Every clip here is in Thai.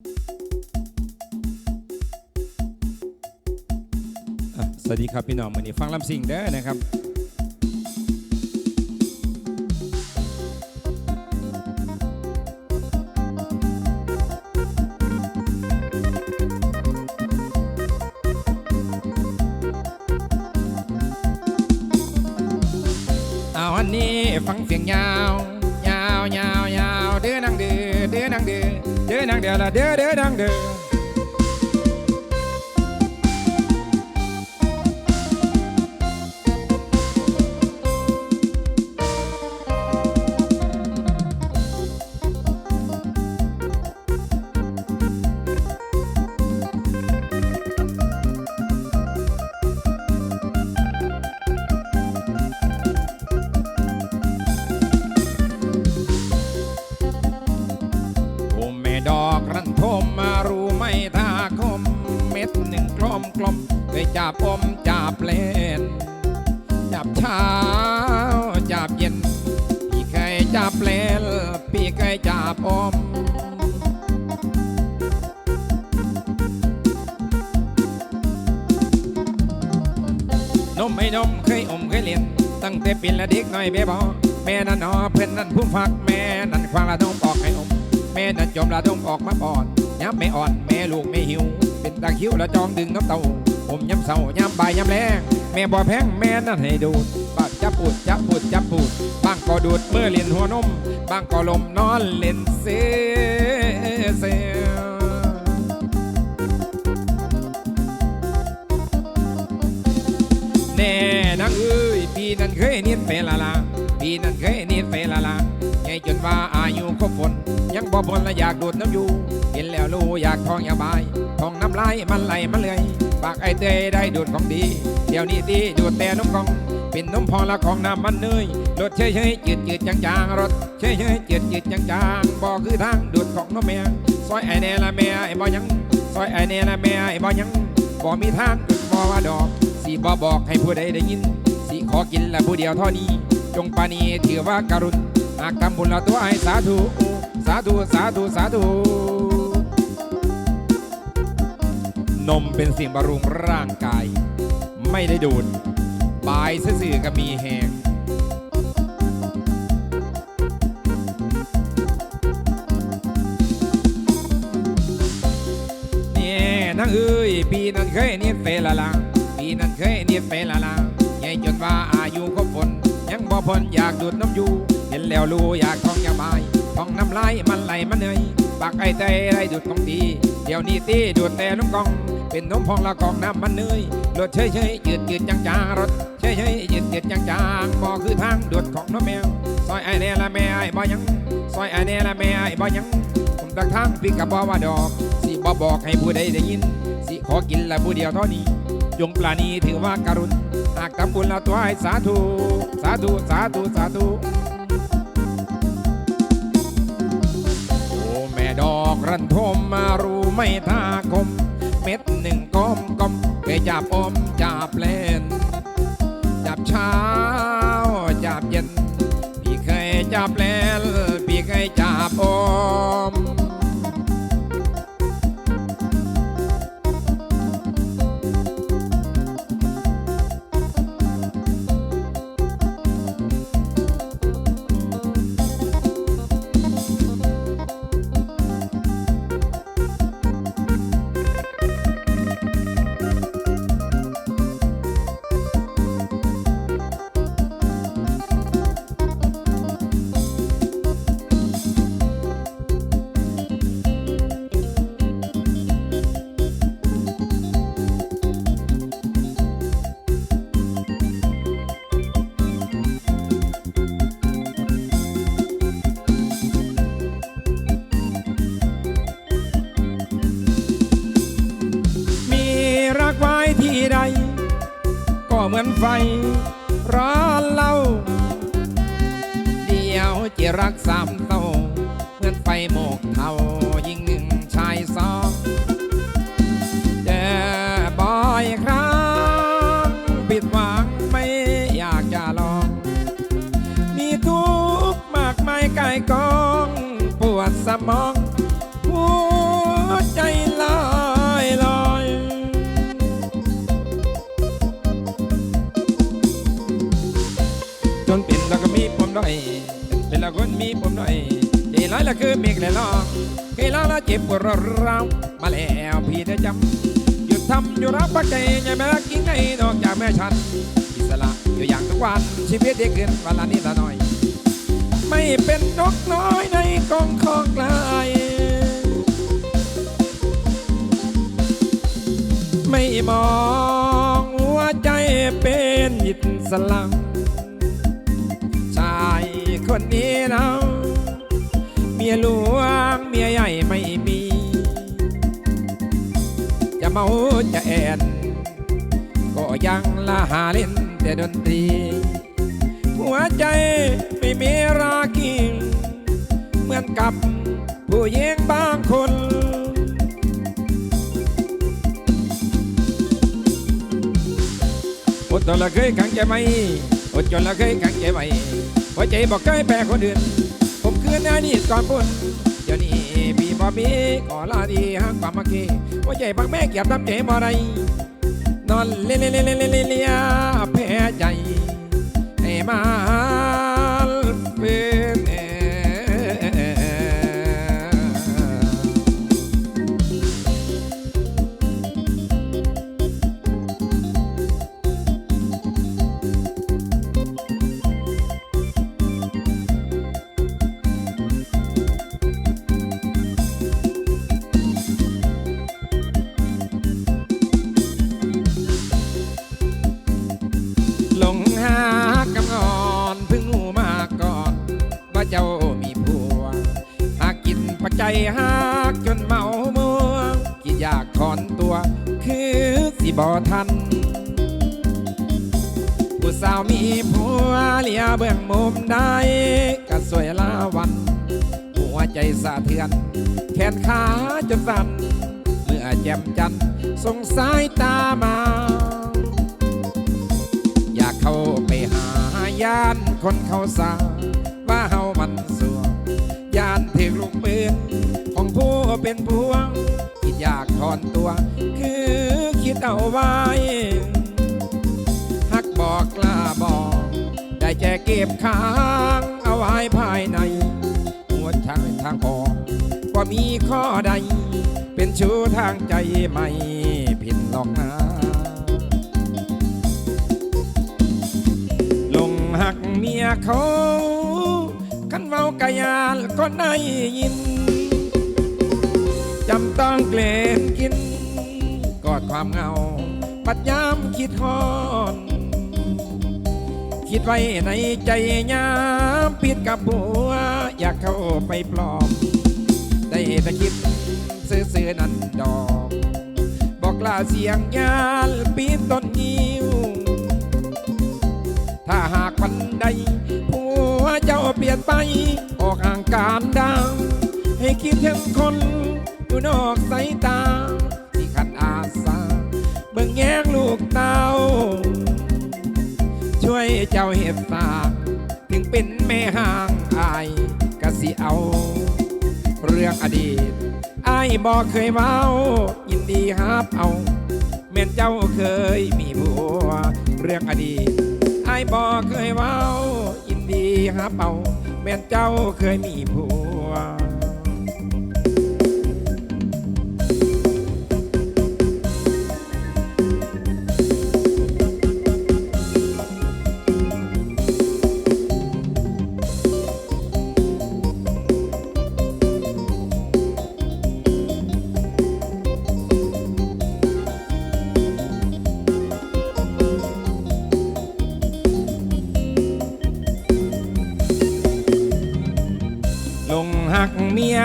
สวัสดีครับพี่น้องวันนี้ฟังลำสิงเด้อนะครับเอาวันนี้ฟังเสียงยาวยาวยาวยาวเด้อนังเด้อเด้อนังเด้อ เด้อนังเเคยจับอมจับเล่น จับเช้าจับเย็น พี่เคยจับเล่น พี่เคยจับอมนมไม่นมเคยอมเคยเรียนตั้งแต่ป็นละเด็กน้อยเบบอแม่นั่นนอเพื่อนนั่นผู้ฟักแม่นั่นควางละนมออกให้อมแม่นั่นจมละนมออกมาปอนย้ำไม่อ่อนแม่ลูกไม่หิว เป็นตาคิ้วละจองดึงน้ำเต้า ผมย้ำเศร้าย้ำบ่ายย้ำแรงแม่บ่แพงแม่นั่นให้ดูดบาดจับปูดจับปูดจับปูดบางก็ดูดเมื่อเลียนหัวนมบางก็ลมนอนเล่นเซเซแน่นางเอ้ยพี่นั้นเคยนียนเฟลาลาพี่นั้นเคยนียนเฟลาลาใหญ่จนว่าอายุครบฝนยังบ่พ้นและอยากดูดน้ำอยู่เห็นแล้วรู้อยากทองอยากบายทองน้ำลายมันไหลมันเลยปากไอเตยได้ดูดของดี เดี๋ยวนี้ดีดูดแต่นมกอง เป็นนมพอละของน้ำมันเนยรสเฉยเฉยจืดจืดจางจางรสเฉยเฉยจืดจืดจางจางบ่คือทางดูดของนมแม่ซอยไอแน่ละแม่ไอบ่ยังซอยไอแน่ละแม่ไอบ่ยังบ่มีทางบ่ว่าดอกสิบ่บอกให้ผู้ใดได้ยินสิขอกินละผู้เดียวเท่านี้ จงปานีถือว่าการุณ หากทำบุญละตัวให้สาธุ สาธุ สาธุ สาธุ นมเป็นสิ่งบำรุงร่างกาย ไม่ได้ดูด บายซื่อก็มีแหงเนี่ยนางเอ้ยปีนั้นเคยเนียเฟลาลาปีนั้นเคยเนียเฟลาลาใหญ่จนว่าอายุครบฝน ยังบ่พ้นอยากดูดน้ำอยู่เห็นแล้วรู้อยากท้องอยากบายท้องน้ำลายมันไหลมันเหนื่อยปากไอ้เตยได้ดูดของดี เดี๋ยวนี้ตีดูดแต่น้ำกอง เป็นนมพองละกองน้ำมันเหนื่อยรสเฉยเฉยจืดจืดจางจางรสเฉยเฉยจืดจืดจางจางบ่คือทางดูดของน้ำแมวซอยไอ้แน่ละแม่ไอ้บ่ยังซอยไอ้แน่ละแม่ไอ้บ่ยังผมตักทางพี่กับบ่ว่าดอกสิบ่บอกให้ผู้ใดได้ยิน สิขอกินละผู้เดียวเท่านี้ จงปราณีถือว่าการุณากทำบุญละตัวให้สาธุ สาธุ สาธุ สาธุ โอ้แม่ดอกรันทมมารู้ไม่ท่าคม เม็ดหนึ่งก้อมก้อมเคยจับอม ไฟ ร้อนเล่า เดียวจะรักสามเต้า ลอยเป็นละคนมีผมหน่อยที่ร้ายละคือมีกเลยลองเคยลาละเจ็บปวดร้าวมาแล้วพี่ได้จำหยุดทำอยู่รับปักใจไงแม่กินไงนอกจากแม่ฉันอิสระอยู่อย่างทุกวันชีวิตเด็กขึ้นวันละนิดละหน่อย ไม่เป็นนกน้อยในกองคองลายไม่มองหัวใจเป็นอิสระ คนนี้นะเมียหลวงเมียใหญ่ไม่มี จะเมาจะแอนก็ยังละหาเล่นแต่ดนตรี หัวใจไม่มีราคีเหมือนกับผู้หญิงบางคนอดทนละเคยขังใจไหมอดจนละเคยขังใจไหม หัวใจบอกใกล้แปลคนอื่น ผมคืนหน้านี่ก่อนพุ่นเดี๋ยวนี้พี่บอมีขอลาดีฮักปามาเกหัวใจบักแม่เก็บทำใจบ่ไรนอนเล่นเล่นเล่นเล่นเล่นเล่นแพ้ใจให้มา บอทันผู้สาวมีผัวเลียเบื้องมุมได้ก็สวยลาวันหัวใจสะเทือน แขนขาจนสั่นเมื่อแจ่มจันสงสายตามา อยากเข้าไปหายานคนเขาสาว่าเฮามันสัวยานถึงลูกปืนของผู้เป็นผั บค้างเอาไว้ภายในหัวทางทางออกว่ามีข้อใด เป็นชู้ทางใจไม่ผิดหรอกนะลงหักเมียเขาคันเว้ากะยานก็ได้ยินจำต้องเกลนกิน กอดความเงาปัดยามคิดฮอน คิดไว้ในใจยามปิดกับบัว อยากเข้าไปปลอม ได้แต่คิดซื่อๆนั่นดอก บอกลาเสียงยานปีนต้นยิ้ว ถ้าหากวันใดผัวเจ้าเปลี่ยนไป ออกห่างการดาวให้คิดถึงคนอยู่นอกสายตา เจ้าเห็ดตาถึงเป็นแม่ห่างอายกะสิเอา เรื่องอดีตอายบอกเคยเว้า ยินดีฮับเอา แม่นเจ้าเคยมีผัว เรื่องอดีตไอ้ายบอกเคยเว้า ยินดีฮับเอา แม่นเจ้าเคยมีผัว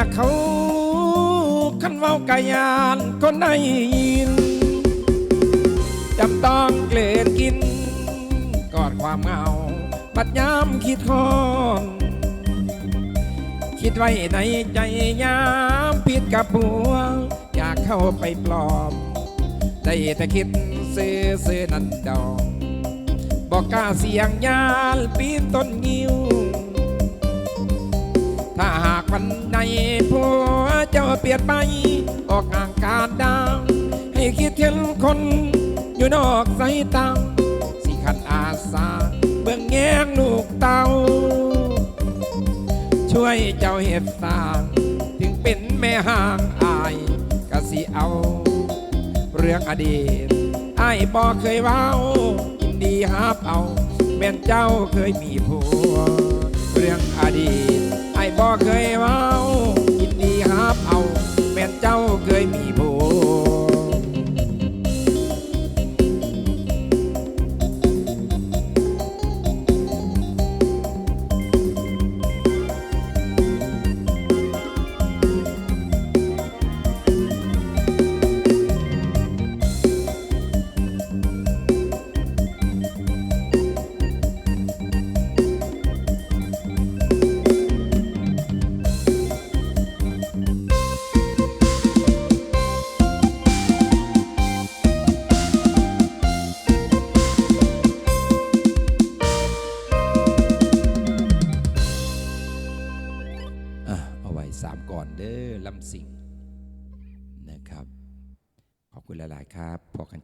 เมียเขาคันเว้ากะยานก็ได้ยินจำต้องเกลนกิน กอดความเหงา บัดยามคิดทอนคิดไว้ในใจยามผิดกับผัว อยากเข้าไปปลอบได้แต่คิดซื้อซื้อนันดอกบอกกล้าเสียงยานปีนต้นงิ้วถ้าหาก วันใดผัวเจ้าเปลี่ยนไป ออกห่างการดาวให้คิดถึงคน อยู่นอกสายตาสิขันอาสา เบื้องแง้งลูกเตาช่วยเจ้าเห็ดสร้างถึงเป็นแม่ห่างอายกะสิเอา เรื่องอดีตไอ้บ่เคยเว้ายินดีฮับเอาแม่นเจ้าเคยมีผัวเรื่องอดีต บ่เคยเว้ายินดีฮับเอาแม่นเจ้าเคยมีผัว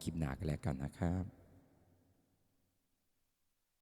คลิปหนากันแล้วกันนะครับ